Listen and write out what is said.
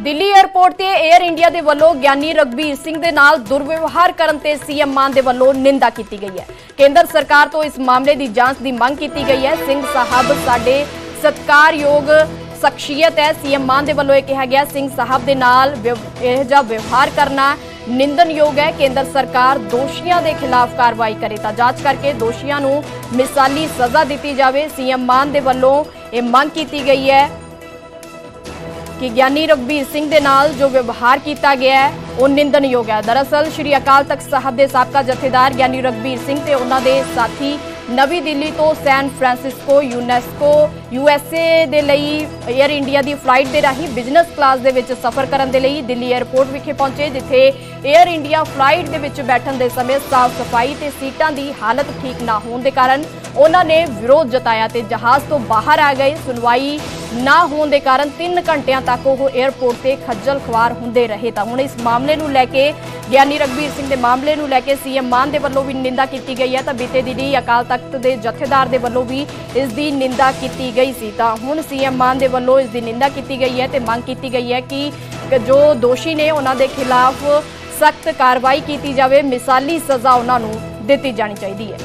Delhi airport ਤੇ air India ਦੇ ਵੱਲੋਂ ਗਿਆਨੀ ਰਗਬੀਰ ਸਿੰਘ ਦੇ ਨਾਲ ਦੁਰਵਿਵਹਾਰ ਕਰਨ ਤੇ ਸੀਐਮ ਮਾਨ ਦੇ ਵੱਲੋਂ ਨਿੰਦਾ ਕੀਤੀ ਗਈ ਹੈ। ਕੇਂਦਰ ਸਰਕਾਰ ਤੋਂ ਇਸ ਮਾਮਲੇ ਦੀ ਜਾਂਚ ਦੀ ਮੰਗ ਕੀਤੀ ਗਈ ਹੈ। ਸਿੰਘ ਸਾਹਿਬ ਸਾਡੇ ਸਤਕਾਰਯੋਗ ਸ਼ਖਸੀਅਤ ਹੈ। ਸੀਐਮ ਮਾਨ ਦੇ ਵੱਲੋਂ ਇਹ ਕਿਹਾ ਗਿਆ, ਸਿੰਘ ਸਾਹਿਬ ਦੇ ਨਾਲ ਵਿਵ- ਇਹ ਜਿਹਾ ਵਿਵਹਾਰ ਕਰਨਾ ਨਿੰਦਨਯੋਗ ਹੈ। ਕੇਂਦਰ ਸਰਕਾਰ ਦੋਸ਼ੀਆਂ ਦੇ ਖਿਲਾਫ ਕਾਰਵਾਈ ਕਰੇ ਤਾਂ ਜਾਂਚ ਕਰਕੇ ਦੋਸ਼ੀਆਂ ਨੂੰ ਮਿਸਾਲੀ ਸਜ਼ਾ ਦਿੱਤੀ ਜਾਵੇ। ਸੀਐਮ ਮਾਨ ਦੇ ਵੱਲੋਂ ਇਹ ਮੰਗ ਕੀਤੀ ਗਈ ਹੈ। ਕਿ ਗਿਆਨੀ ਰਗਬੀਰ ਸਿੰਘ ਦੇ ਨਾਲ ਜੋ ਵਿਵਹਾਰ ਕੀਤਾ ਗਿਆ ਹੈ, ਉਹ ਨਿੰਦਨਯੋਗ ਹੈ। ਦਰਅਸਲ, ਸ਼੍ਰੀ ਅਕਾਲ ਤਖਤ ਸਾਹਿਬ ਦੇ ਸਾਬਕਾ ਜਥੇਦਾਰ ਗਿਆਨੀ ਰਗਬੀਰ ਸਿੰਘ ਤੇ ਉਹਨਾਂ ਦੇ ਸਾਥੀ ਨਵੀਂ ਦਿੱਲੀ ਤੋਂ ਸੈਨ ਫਰਾਂਸਿਸਕੋ, ਯੂਨੈਸਕੋ ਯੂਐਸਏ ਦੇ ਲਈ 에ਅਰ ਇੰਡੀਆ ਦੀ ਫਲਾਈਟ ਦੇ ਰਾਹੀਂ ਬਿਜ਼ਨਸ ਕਲਾਸ ਦੇ ਵਿੱਚ ਸਫ਼ਰ ਕਰਨ ਦੇ ਲਈ ਦਿੱਲੀ 에ਅਰਪੋਰਟ ਵਿਖੇ ਪਹੁੰਚੇ, ਜਿੱਥੇ 에ਅਰ ਇੰਡੀਆ ਫਲਾਈਟ ਦੇ ਵਿੱਚ ਬੈਠਣ ਦੇ ਸਮੇਂ ਸਾਫ਼ ਸਫ਼ਾਈ ਤੇ ਸੀਟਾਂ ਦੀ ਹਾਲਤ ਠੀਕ ਨਾ ਹੋਣ ਦੇ ਕਾਰਨ ਉਹਨਾਂ ਨੇ ਵਿਰੋਧ ਜਤਾਇਆ ਤੇ ਜਹਾਜ਼ ਤੋਂ ਬਾਹਰ ਆ ਗਏ। ਸੁਣਵਾਈ ਨਾ ਹੋਣ ਦੇ ਕਾਰਨ 3 ਘੰਟਿਆਂ ਤੱਕ ਉਹ 에ਅਰਪੋਰਟ ਤੇ ਖੱਜਲ ਖਵਾਰ ਹੁੰਦੇ ਰਹੇ। ਤਾਂ ਹੁਣ ਇਸ ਮਾਮਲੇ ਨੂੰ ਲੈ ਕੇ ਗਿਆਨੀ ਰਗਵੀਰ ਸਿੰਘ ਦੇ ਮਾਮਲੇ ਨੂੰ ਲੈ ਕੇ ਸੀਐਮ ਮਾਨ ਦੇ ਵੱਲੋਂ ਵੀ ਨਿੰਦਾ ਕੀਤੀ ਗਈ ਹੈ। ਤਾਂ ਬੀਤੇ ਦਿਨੀ ਅਕਾਲ ਤਖਤ ਦੇ ਜਥੇਦਾਰ ਦੇ ਵੱਲੋਂ ਵੀ ਇਸ ਦੀ ਨਿੰਦਾ ਕੀਤੀ ਗਈ ਸੀ ਤਾਂ ਹੁਣ ਸੀਐਮ ਮਾਨ ਦੇ ਵੱਲੋਂ ਇਸ ਦੀ ਨਿੰਦਾ ਕੀਤੀ ਗਈ ਹੈ ਤੇ ਮੰਗ ਕੀਤੀ ਗਈ ਹੈ ਕਿ ਜੋ ਦੋਸ਼ੀ ਨੇ ਉਹਨਾਂ ਦੇ ਖਿਲਾਫ ਸਖਤ ਕਾਰਵਾਈ ਕੀਤੀ ਜਾਵੇ, ਮਿਸਾਲੀ ਸਜ਼ਾ ਉਹਨਾਂ ਨੂੰ ਦਿੱਤੀ ਜਾਣੀ ਚਾਹੀਦੀ ਹੈ।